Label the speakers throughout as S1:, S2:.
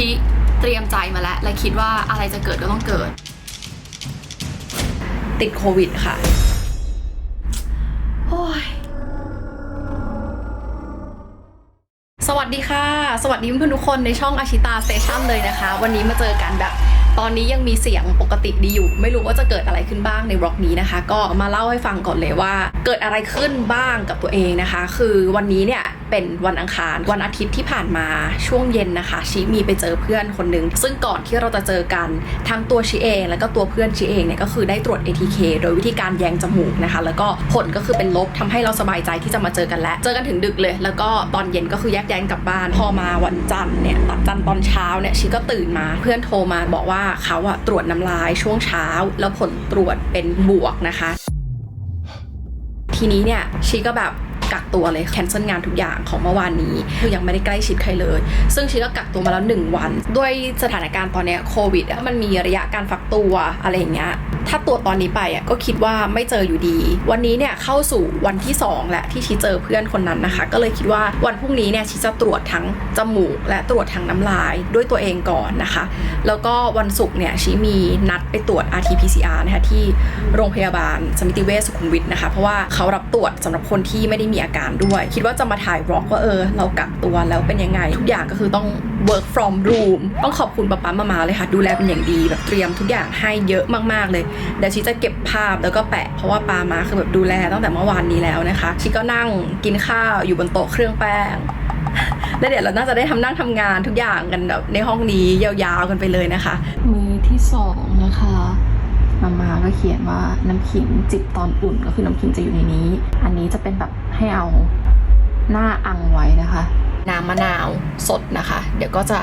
S1: ชีเตรียมใจมาแล้ว และคิดว่าอะไรจะเกิดก็ต้องเกิด ติดโควิดค่ะ โอ้ยสวัสดีค่ะ สวัสดีเพื่อนๆทุกคนในช่องอาชิตาสเตชันเลยนะคะ วันนี้มาเจอกันแบบตอนนี้ยังมีเสียงปกติดีอยู่ ไม่รู้ว่าจะเกิดอะไรขึ้นบ้างในบล็อกนี้นะคะ ก็มาเล่าให้ฟังก่อนเลยว่า เกิดอะไรขึ้นบ้างกับตัวเองนะคะ คือวันนี้เนี่ย เป็นวันอังคาร วันอาทิตย์ที่ผ่านมาช่วงเย็นนะคะชีมีไปเจอเพื่อนคนหนึ่งซึ่งก่อนที่เราจะเจอกันทั้งตัวชีเอง แล้วก็ตัวเพื่อนชีเองเนี่ยก็คือได้ตรวจ ATK โดยวิธีการแยงจมูกนะคะ แล้วก็ผลก็คือเป็นลบทำให้เราสบายใจที่จะมาเจอกันแล้ว เจอกันถึงดึกเลย แล้วก็ตอนเย็นก็คือแยกย้ายกลับบ้าน พอมาวันจันทร์เนี่ยตอนจันทร์ตอนเช้าเนี่ยชีก็ตื่นมา เพื่อนโทรมาบอกว่าเขาอะตรวจน้ำลายช่วงเช้า แล้วผลตรวจเป็นบวกนะคะ ทีนี้เนี่ยชีก็แบบ กักตัวเลยแคนเซิลงานทุกอย่างของเมื่อวานนี้คือยังไม่ได้ใกล้ชิดใครเลย ซึ่งชีก็กักตัวมาแล้ว 1 วัน ด้วยสถานการณ์ตอนนี้โควิดมันมีระยะการฟักตัวอะไรอย่างเงี้ยถ้าตรวจตอนนี้ไปอะก็คิดว่าไม่เจออยู่ดี วันนี้เนี่ยเข้าสู่วันที่ 2 และที่ชีเจอเพื่อนคนนั้นนะคะ ก็เลยคิดว่าวันพรุ่งนี้เนี่ยชีจะตรวจทั้งจมูก และตรวจทั้งน้ำลายด้วยตัวเองก่อนนะคะ แล้วก็วันศุกร์เนี่ยชีมีนัดไปตรวจ RT-PCR นะคะที่โรงพยาบาลสมิติเวชสุขุมวิทนะคะ เพราะว่าเขารับตรวจสำหรับคนที่ไม่ได้มีอาการด้วย คิดว่าจะมาถ่ายบล็อกว่าเออ เรากักตัวแล้วเป็นยังไง ทุกอย่างก็คือต้อง work from room ต้องขอบคุณป๊าป๊ามามาเลยค่ะ ดูแลเป็นอย่างดีแบบเตรียมทุกอย่างให้เยอะมากๆเลยเดี๋ยวชีจะเก็บภาพแล้วก็แปะเพราะว่าปามาคือแบบดูแลตั้งแต่เมื่อวานนี้แล้วนะคะชีก็นั่งกินข้าวอยู่บนโต๊ะเครื่องแป้งแล้วเดี๋ยวเราน่าจะได้ทำนั่งทำงานทุกอย่างกันแบบในห้องนี้ยาวๆกันไปเลยนะคะ มือที่สองนะคะมามาก็เขียนว่าน้ำขิงจิบตอนอุ่นก็คือน้ำขิงจะอยู่ในนี้ อันนี้จะเป็นแบบให้เอาหน้าอังไว้นะคะ น้ำมะนาวสดนะคะ เดี๋ยวก็จะ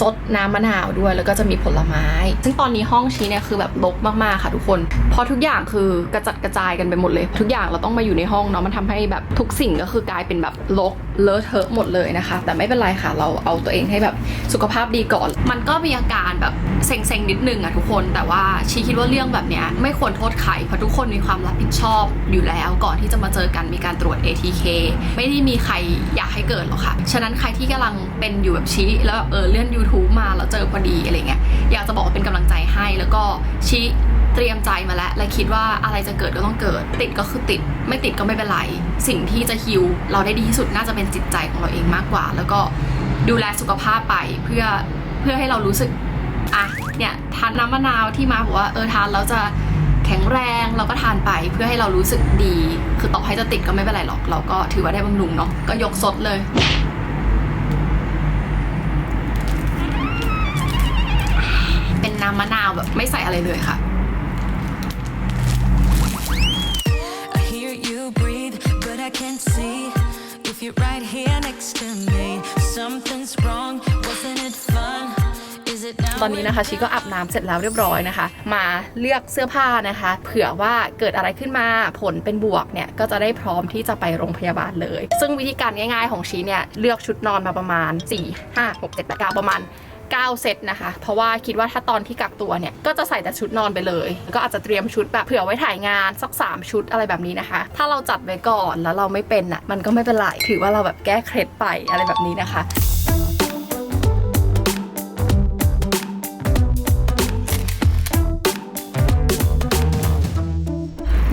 S1: ซดน้ำมะนาวด้วยแล้วก็จะมีผลไม้ ซึ่งตอนนี้ห้องชี้เนี่ยคือแบบรกมากๆค่ะทุกคน เพราะทุกอย่างคือกระจัดกระจายกันไปหมดเลย ทุกอย่างเราต้องมาอยู่ในห้องเนาะมันทำให้แบบทุกสิ่งก็คือกลายเป็นแบบรกเลอะเทอะหมดเลยนะคะ แต่ไม่เป็นไรค่ะเราเอาตัวเองให้แบบสุขภาพดีก่อน มันก็มีอาการแบบเซ็งๆนิดนึงอะทุกคน แต่ว่าชีคิดว่าเรื่องแบบเนี้ยไม่ควรโทษใครเพราะทุกคนมีความรับผิดชอบอยู่แล้ว ก่อนที่จะมาเจอกันมีการตรวจ ATK ไม่ได้มีใครอยากให้เกิดหรอกค่ะฉะนั้นนั้นใครที่กำลังเป็นอยู่แบบชี้แล้วแบบเออเลื่อน YouTube มาแล้วเจอพอดีอะไรเงี้ยอยากจะบอกว่าเป็นกำลังใจให้แล้วก็ชี้เตรียมใจมาแล้ว และคิดว่าอะไรจะเกิดก็ต้องเกิด ติดก็คือติด ไม่ติดก็ไม่เป็นไร สิ่งที่จะฮิวเราได้ดีที่สุดน่าจะเป็นจิตใจของเราเองมากกว่า แล้วก็ดูแลสุขภาพไปเพื่อเพื่อให้เรารู้สึกอะเนี่ยทานน้ำมะนาวที่มาบอกว่าเออทานแล้วจะแข็งแรงเราก็ทานไปเพื่อให้เรารู้สึกดี คือต่อให้จะติดก็ไม่เป็นไรหรอก เราก็ถือว่าได้บำรุงเนาะก็ยกซดเลย มะนาวแบบไม่ใส่อะไรเลยค่ะ
S2: I hear you breathe, but I can't see if you're right here next to me. Something's wrong, wasn't it fun? Is it now?
S1: ตอนนี้นะคะชีก็อาบน้ำเสร็จแล้วเรียบร้อยนะคะ มาเลือกเสื้อผ้านะคะ เผื่อว่าเกิดอะไรขึ้นมาผลเป็นบวกเนี่ยก็จะได้พร้อมที่จะไปโรงพยาบาลเลย ซึ่งวิธีการง่ายๆของชีเนี่ยเลือกชุดนอนมาประมาณ 4 5 6 7 8 9ประมาณ 9 เซตนะคะ เพราะว่าคิดว่าถ้าตอนที่กักตัวเนี่ย ก็จะใส่แต่ชุดนอนไปเลย ก็อาจจะเตรียมชุดแบบเผื่อไว้ถ่ายงานสัก 3 ชุดอะไรแบบนี้นะคะ ถ้าเราจัดไว้ก่อนแล้วเราไม่เป็นอะมันก็ไม่เป็นไรถือว่าเราแบบแก้เคล็ดไปอะไรแบบนี้นะคะ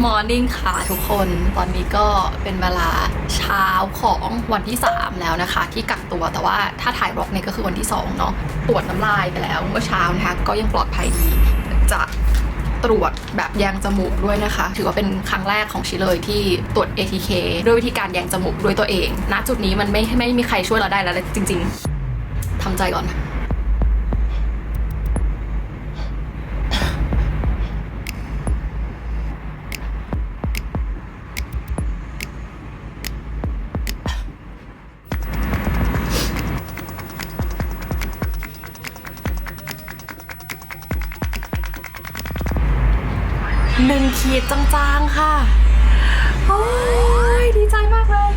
S1: มอร์นิ่งค่ะทุกคน ตอนนี้ก็เป็นเวลาเช้าของวันที่ 3 แล้วนะคะ ที่กักตัวแต่ว่าถ้าถ่ายบล็อกเนี่ยก็คือวันที่ 2 เนาะตรวจน้ำลายไปแล้วเมื่อเช้านะคะก็ยังปลอดภัยดีจะตรวจแบบแยงจมูกด้วยนะคะ ถือว่าเป็นครั้งแรกของชิเลยที่ตรวจ ATK ด้วยวิธีการแยงจมูกด้วยตัวเองณจุดนี้มันไม่ไม่มีใครช่วยเราได้แล้วจริง ๆทำใจก่อนนะ ดจางๆค่ะ โอ้ยดีใจมากเลย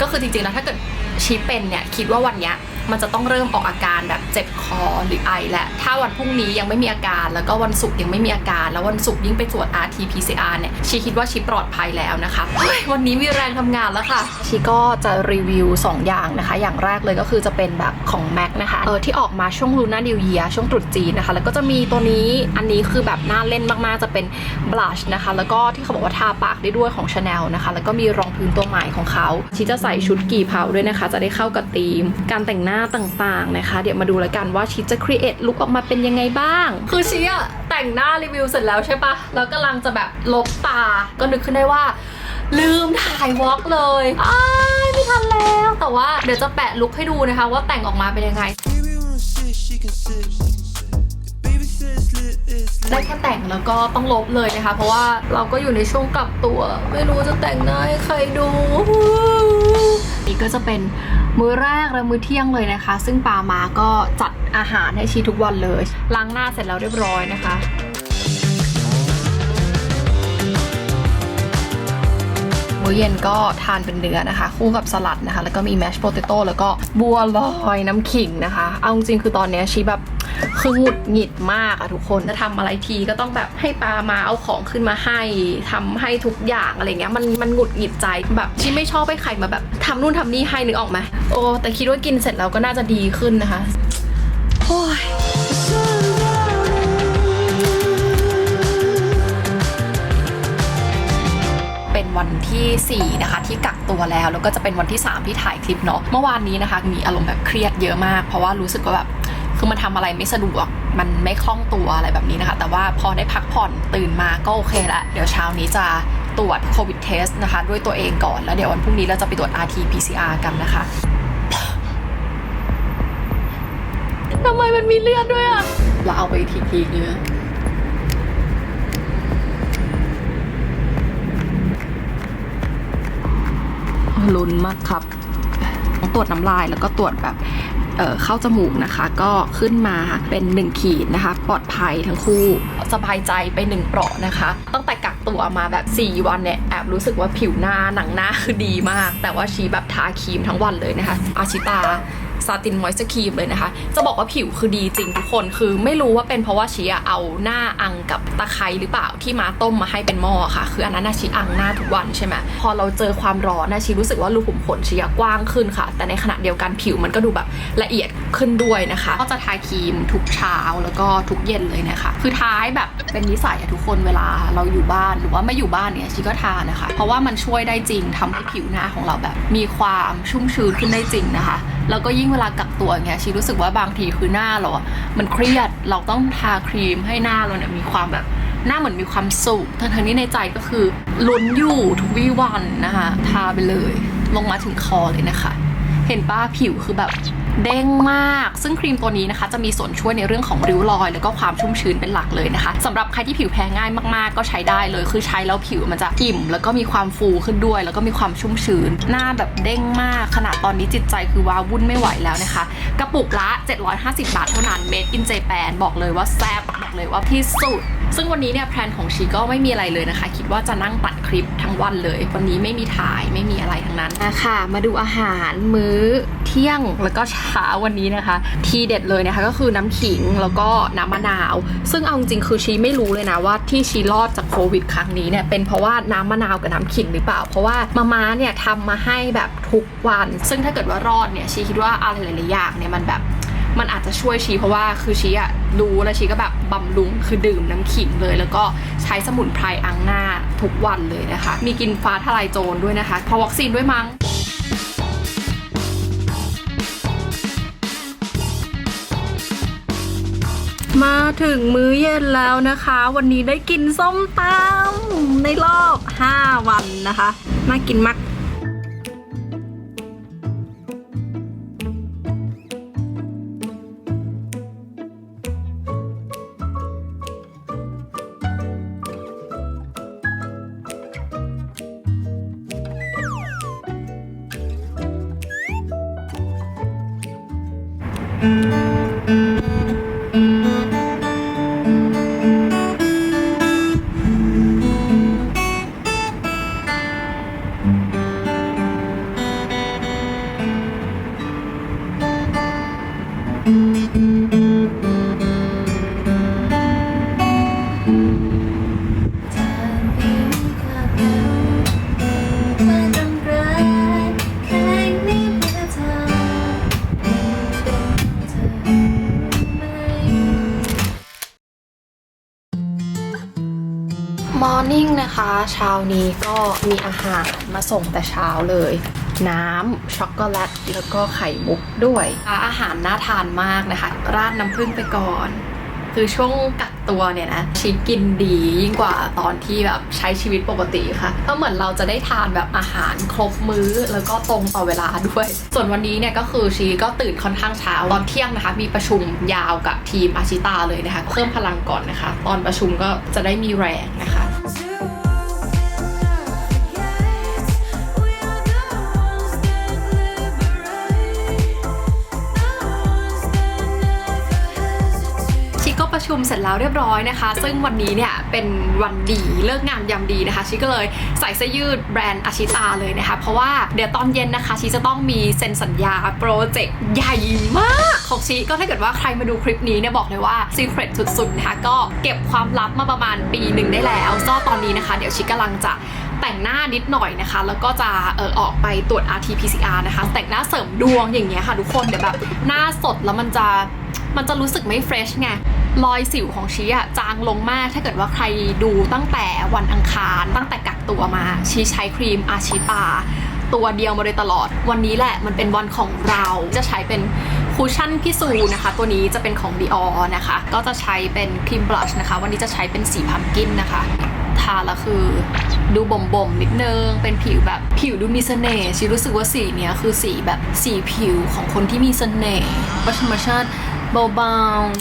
S1: ก็คือจริงๆแล้วถ้าเกิดชีเป็นเนี่ย คิดว่าวันเนี้ย มันจะต้องเริ่มออกอาการแบบเจ็บคอหรือไอแหละ ถ้าวันพรุ่งนี้ยังไม่มีอาการ แล้วก็วันศุกร์ยังไม่มีอาการ แล้ววันศุกร์ยิ่งไปตรวจ rt pcr เนี่ยชีคิดว่าชีปลอดภัยแล้วนะคะวันนี้มีแรงทำงานแล้วค่ะ ชีก็จะรีวิว 2 อย่างนะคะ อย่างแรกเลยก็คือจะเป็นแบบของ MAC นะคะเออที่ออกมาช่วงลูน่านิวเยียช่วงตรุษจีนนะคะ แล้วก็จะมีตัวนี้อันนี้คือแบบน่าเล่นมากๆจะเป็น blush นะคะ แล้วก็ที่เขาบอกว่าทาปากได้ด้วยของ Chanel นะคะ แล้วก็มีรองพื้นตัวใหม่ของเขาชีจะใส่ชุดกี่เผาด้วยนะคะ จะได้เข้ากับธีม การแต่งหน้าาต่างๆนะคะ เดี๋ยวมาดูแล้วกันว่าชีจะครีเอทลุคออกมาเป็นยังไงบ้าง คือชีอะแต่งหน้ารีวิวเสร็จแล้วใช่ปะแล้วกำลังจะแบบลบตา ก็นึกขึ้นได้ว่า ลืมถ่ายวอล์กเลยอ้ายไม่ทันแล้ว แต่ว่าเดี๋ยวจะแปะลุคให้ดูนะคะ ว่าแต่งออกมาเป็นยังไง ได้แค่แต่งแล้วก็ต้องลบเลยนะคะ เพราะว่าเราก็อยู่ในช่วงกลับตัว ไม่รู้จะแต่งหน้าให้ใครดู นี่ก็จะเป็นมื้อแรกและมื้อเที่ยงเลยนะคะ ซึ่งปามาก็จัดอาหารให้ชีทุกวันเลย ล้างหน้าเสร็จแล้วเรียบร้อยนะคะมื้อเย็นก็ทานเป็นเนื้อนะคะ คู่กับสลัดนะคะ แล้วก็มีแมชโพเตโต้แล้วก็บัวลอยน้ำขิงนะคะ เอาจริงคือตอนเนี้ยชีแบบ คือหงุดหงิดมากอะทุกคนจะทำอะไรทีก็ต้องแบบให้ปามาเอาของขึ้นมาให้ทำให้ทุกอย่างอะไรเงี้ยมันมันหงุดหงิดใจแบบชีไม่ชอบให้ใครมาแบบทำนู่นทำนี่ให้นึกออกไหมโอ้แต่คิดว่ากินเสร็จแล้วก็น่าจะดีขึ้นนะคะโอ้ยเป็นวันที่ 4 นะคะ ที่กักตัวแล้วแล้วก็จะเป็นวันที่ 3 ที่ถ่ายคลิปเนาะเมื่อวานนี้นะคะ มีอารมณ์แบบเครียดเยอะมาก เพราะว่ารู้สึกว่าแบบ คือมันทำอะไรไม่สะดวก มันไม่คล่องตัวอะไรแบบนี้นะคะ แต่ว่าพอได้พักผ่อนตื่นมาก็โอเคละ เดี๋ยวเช้านี้จะตรวจโควิดเทสนะคะ ด้วยตัวเองก่อน แล้วเดี๋ยววันพรุ่งนี้เราจะไปตรวจ rt pcr กันนะคะทำไมมันมีเลือดด้วยอะเราเอาไปทีทีเนื้อลุ้นมากครับ ตรวจน้ำลายแล้วก็ตรวจแบบ เเข้าจมูกนะคะ ก็ขึ้นมาเป็น 1 ขีดนะคะ ปลอดภัยทั้งคู่สบายใจไป1เปราะนะคะ ตั้งแต่กักตัวมาแบบ 4 วันเนี่ยแอบรู้สึกว่าผิวหน้าหนังหน้าคือดีมาก แต่ว่าชีแบบทาครีมทั้งวันเลยนะคะ อาชิตา ซาตินมอยส์ครีมเลยนะคะ จะบอกว่าผิวคือดีจริงทุกคนคือไม่รู้ว่าเป็นเพราะว่าชีอะเอาหน้าอังกับตะไคร้หรือเปล่าที่มาต้มมาให้เป็นหม้อค่ะ คืออันนั้นนะชีอังหน้าทุกวันใช่ไหมพอเราเจอความร้อนนะชีรู้สึกว่ารูขุมขนชีกว้างขึ้นค่ะ แต่ในขณะเดียวกันผิวมันก็ดูแบบละเอียดขึ้นด้วยนะคะ ก็จะทาครีมทุกเช้าแล้วก็ทุกเย็นเลยนะคะ คือทาให้แบบเป็นนิสัยอะทุกคนเวลาเราอยู่บ้านหรือว่าไม่อยู่บ้านเนี่ยชีก็ทานะคะ เพราะว่ามันช่วยได้จริงทำให้ผิวหน้าของเราแบบ มีความชุ่มชื้นขึ้นได้จริงนะคะ แล้วก็ยิ่งเวลากักตัวอย่างเงี้ยชีรู้สึกว่าบางทีคือหน้าเราอะมันเครียดเราต้องทาครีมให้หน้าเราเนี่ยมีความแบบหน้าเหมือนมีความสุขทั้งนี้ในใจก็คือลุ้นอยู่ทุกวี่วันนะคะ ทาไปเลย ลงมาถึงคอเลยนะคะ เห็นป้าผิวคือแบบ เด้งมาก ซึ่งครีมตัวนี้นะคะ จะมีส่วนช่วยในเรื่องของริ้วรอย แล้วก็ความชุ่มชื้นเป็นหลักเลยนะคะสำหรับใครที่ผิวแพ้ง่ายมากๆ ก็ใช้ได้เลย คือใช้แล้วผิวมันจะอิ่ม แล้วก็มีความฟูขึ้นด้วย แล้วก็มีความชุ่มชื้น หน้าแบบเด้งมากขนาดตอนนี้จิตใจคือว้าวุ่นไม่ไหวแล้วนะคะ กระปุกละ 750 บาทเท่านั้น made in Japan บอกเลยว่าแซ่บบอกเลยว่าที่สุด ซึ่งวันนี้เนี่ยแพลนของชีก็ไม่มีอะไรเลยนะคะ คิดว่าจะนั่งตัดคลิปทั้งวันเลย วันนี้ไม่มีถ่ายไม่มีอะไรทั้งนั้นนะคะมาดูอาหารมื้อเที่ยงแล้วก็เช้าวันนี้นะคะ ทีเด็ดเลยนะคะก็คือน้ำขิงแล้วก็น้ำมะนาว ซึ่งเอาจริงๆคือชีไม่รู้เลยนะว่าที่ชีรอดจากโควิดครั้งนี้เนี่ยเป็นเพราะว่าน้ำมะนาวกับน้ำขิงหรือเปล่า เพราะว่ามาม่าเนี่ยทำมาให้แบบทุกวัน ซึ่งถ้าเกิดว่ารอดเนี่ยชีคิดว่าอะไรหลายๆอย่างเนี่ยมันแบบ มันอาจจะช่วยชีเพราะว่าคือชีอะรู้แล้วชีก็แบบบำรุงคือดื่มน้ำขิงเลย แล้วก็ใช้สมุนไพรอังหน้าทุกวันเลยนะคะ มีกินฟ้าทลายโจรด้วยนะคะพราะวัคซีนด้วยมั้งมาถึงมื้อเย็นแล้วนะคะ วันนี้ได้กินส้มตำในรอบ 5 วันนะคะ น่ากินมาก มอร์นิ่งนะคะเช้านี้ก็มีอาหารมาส่งแต่เช้าเลย น้ำช็อกโกแลตแล้วก็ไข่มุกด้วย อาหารน่าทานมากนะคะ ราดน้ำผึ้งไปก่อน คือช่วงกักตัวเนี่ยนะชีกินดียิ่งกว่าตอนที่แบบใช้ชีวิตปกติค่ะก็เหมือนเราจะได้ทานแบบอาหารครบมื้อแล้วก็ตรงต่อเวลาด้วย ส่วนวันนี้เนี่ยก็คือชีก็ตื่นค่อนข้างเช้าตอนเที่ยงนะคะ มีประชุมยาวกับทีมอาชิตาเลยนะคะ เพิ่มพลังก่อนนะคะ ตอนประชุมก็จะได้มีแรงนะคะ ประชุมเสร็จแล้วเรียบร้อยนะคะ ซึ่งวันนี้เนี่ยเป็นวันดีเลิกงามยามดีนะคะชิก็เลยใส่เสื้อยืดแบรนด์อาชิตาเลยนะคะ เพราะว่าเดี๋ยวตอนเย็นนะคะชิจะต้องมีเซ็นสัญญาโปรเจกต์ใหญ่มากของชิก็ถ้าเกิดว่าใครมาดูคลิปนี้เนี่ยบอกเลยว่าซีเครตสุดๆนะคะก็เก็บความลับมาประมาณปีหนึ่งได้แล้วก็ตอนนี้นะคะ เดี๋ยวชิกำลังจะแต่งหน้านิดหน่อยนะคะ แล้วก็จะเออออกไปตรวจ RT-PCR นะคะ แต่งหน้าเสริมดวงอย่างเงี้ยค่ะทุกคนเดี๋ยวแบบหน้าสดแล้วมันจะ มันจะรู้สึกไม่เฟรชไงรอยสิวของชีอะจางลงมาก ถ้าเกิดว่าใครดูตั้งแต่วันอังคาร ตั้งแต่กักตัวมา ชีใช้ครีมอาชิตาตัวเดียวมาโดยตลอด วันนี้แหละมันเป็นวันของเราจะใช้เป็นคูชั่นพิสูนะคะ ตัวนี้จะเป็นของ Dior นะคะ ก็จะใช้เป็นครีมบลัชนะคะ วันนี้จะใช้เป็นสีพัมกินนะคะทาแล้วคือดูบ่มๆนิดนึง เป็นผิวแบบผิวดูมีเสน่ห์ชีรู้สึกว่าสีเนี้ยคือสีแบบสีผิวของคนที่มีเสน่ห์ธรรมชาติ เบาๆ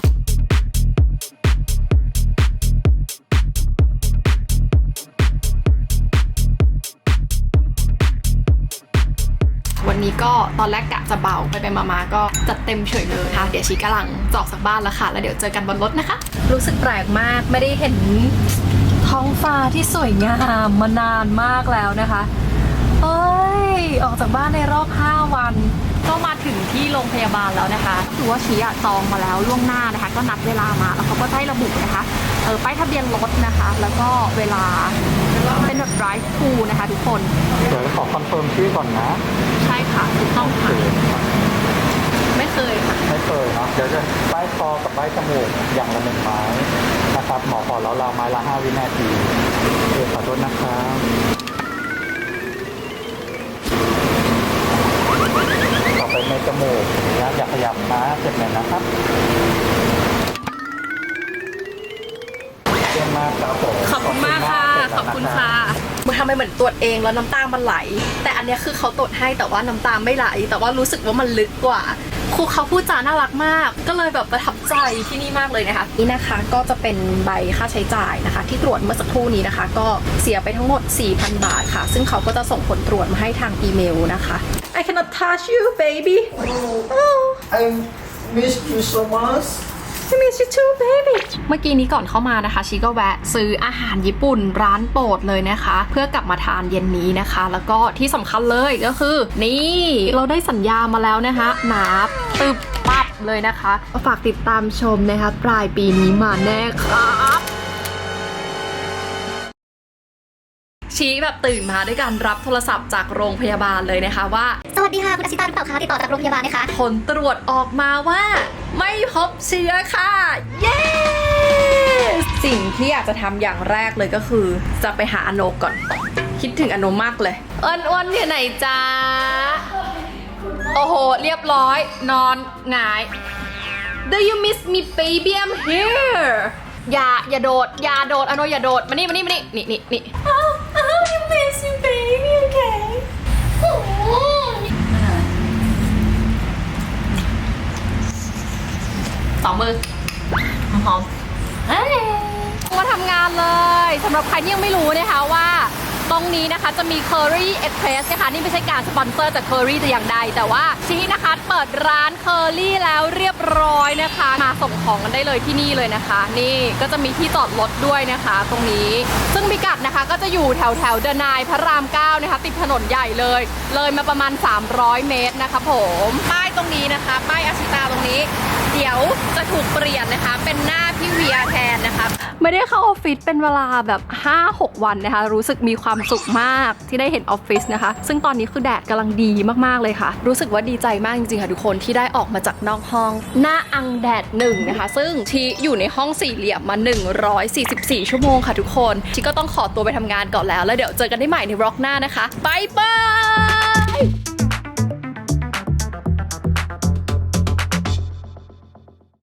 S1: วันนี้ก็ตอนแรกกะจะเบาไปไปมาๆก็จัดเต็มเฉยเลยค่ะ เดี๋ยวชีกำลังจออกจากบ้านแล้วค่ะ แล้วเดี๋ยวเจอกันบนรถนะคะ รู้สึกแปลกมากไม่ได้เห็นท้องฟ้าที่สวยงามมานานมากแล้วนะคะเอ้ย ออกจากบ้านในรอบ 5 วัน ก็มาถึงที่โรงพยาบาลแล้วนะคะคือว่าชีอะจองมาแล้วล่วงหน้านะคะ ก็นัดเวลามาแล้วเขาก็ได้ระบุนะคะเออป้ายทะเบียนรถนะคะ แล้วก็เวลาเป็นแบบ drive thru นะคะ ทุกคน
S3: เดี๋ยวขอคอนเฟิร์มชื่อก่อนนะ
S1: ใช่ค่ะถูกต้องค่ะไม่เคยค่ะ
S3: ไม่เคยเนาะเดี๋ยวจะป้ายคอกับป้ายจมูกอย่างละหนึ่งไม้นะครับหมอขอแล้วเราไม้ละห้าวินาทีเออขอโทษนะครับ ต่อไปในจมูกนะอย่าขยับนะเจ็บหน่อยนะครับเยี่ยมมากครับผม
S1: ขอบคุณมากค่ะ ขอบคุณค่ะมัน ทำไมเหมือนตรวจเองแล้วน้ำตามันไหล แต่อันเนี้ยคือเขาตรวจให้แต่ว่าน้ำตาไม่ไหล แต่ว่ารู้สึกว่ามันลึกกว่า ครูเขาพูดจาน่ารักมาก ก็เลยแบบประทับใจที่นี่มากเลยนะคะ นี่นะคะก็จะเป็นใบค่าใช้จ่ายนะคะ ที่ตรวจเมื่อสักครู่นี้นะคะ ก็เสียไปทั้งหมด 4,000 บาทค่ะ ซึ่งเขาก็จะส่งผลตรวจมาให้ทางอีเมลนะคะ I cannot touch you baby oh
S4: I missed you so much.
S1: I miss you too baby เมื่อกี้นี้ก่อนเข้ามานะคะชีก็แวะซื้ออาหารญี่ปุ่นร้านโปรดเลยนะคะ เพื่อกลับมาทานเย็นนี้นะคะ แล้วก็ที่สำคัญเลยก็คือ นี่เราได้สัญญามาแล้วนะคะหนาตึบปับเลยนะคะ ฝากติดตามชมนะคะปลายปีนี้มาแน่ครับ ชี้แบบตื่นมาด้วยการรับโทรศัพท์จากโรงพยาบาลเลยนะคะว่า
S5: สวัสดีค่ะ คุณอาชิตาหรือเปล่าคะติดต่อจากโรงพยาบาลนะคะ
S1: ผลตรวจออกมาว่า ไม่พบเชื้อค่ะ เย้ สิ่งที่อยากจะทำอย่างแรกเลยก็คือ จะไปหาอโนกก่อน คิดถึงอโนมากเลยอ้วนอ้วนที่ไหนจ้าโอ้โห เรียบร้อย นอนหงาย Do you miss me baby I'm here อย่าอย่าโดด อย่าโดดอโนอย่าโดด มานี่มานี่มานี่นี่นี่นี่ สองมือหอมๆเอ้ยมาทำงานเลยสำหรับใครที่ยังไม่รู้นะคะว่าตรงนี้นะคะจะมี Curry Express นะคะนี่ไม่ใช่การสปอนเซอร์จาก Curry แต่อย่างใด แต่ว่าชี้นะคะเปิดร้าน Curry แล้วเรียบร้อยนะคะ มาส่งของกันได้เลยที่นี่เลยนะคะ นี่ก็จะมีที่จอดรถด้วยนะคะ ตรงนี้ ซึ่งพิกัดนะคะก็จะอยู่แถวแถวเดนายพระราม 9 นะคะ ติดถนนใหญ่เลย เลยมาประมาณ 300 เมตรนะคะผม ป้ายตรงนี้นะคะ ป้ายอาชิตาตรงนี้ เดี๋ยวจะถูกเปลี่ยนนะคะ เป็นหน้าพี่เวียแทนนะคะ ไม่ได้เข้าออฟฟิศเป็นเวลาแบบ 5-6 วันนะคะ รู้สึกมีความสุขมากที่ได้เห็นออฟฟิศนะคะ ซึ่งตอนนี้คือแดดกำลังดีมากๆเลยค่ะ รู้สึกว่าดีใจมากจริงๆค่ะทุกคนที่ได้ออกมาจากนอกห้อง หน้าอังแดดหนึ่งนะคะ ซึ่งทีอยู่ในห้องสี่เหลี่ยมมา 144 ชั่วโมงค่ะทุกคนที่ก็ต้องขอตัวไปทำงานก่อนแล้วแล้วเดี๋ยวเจอกันได้ใหม่ในบล็อกหน้านะคะบายบาย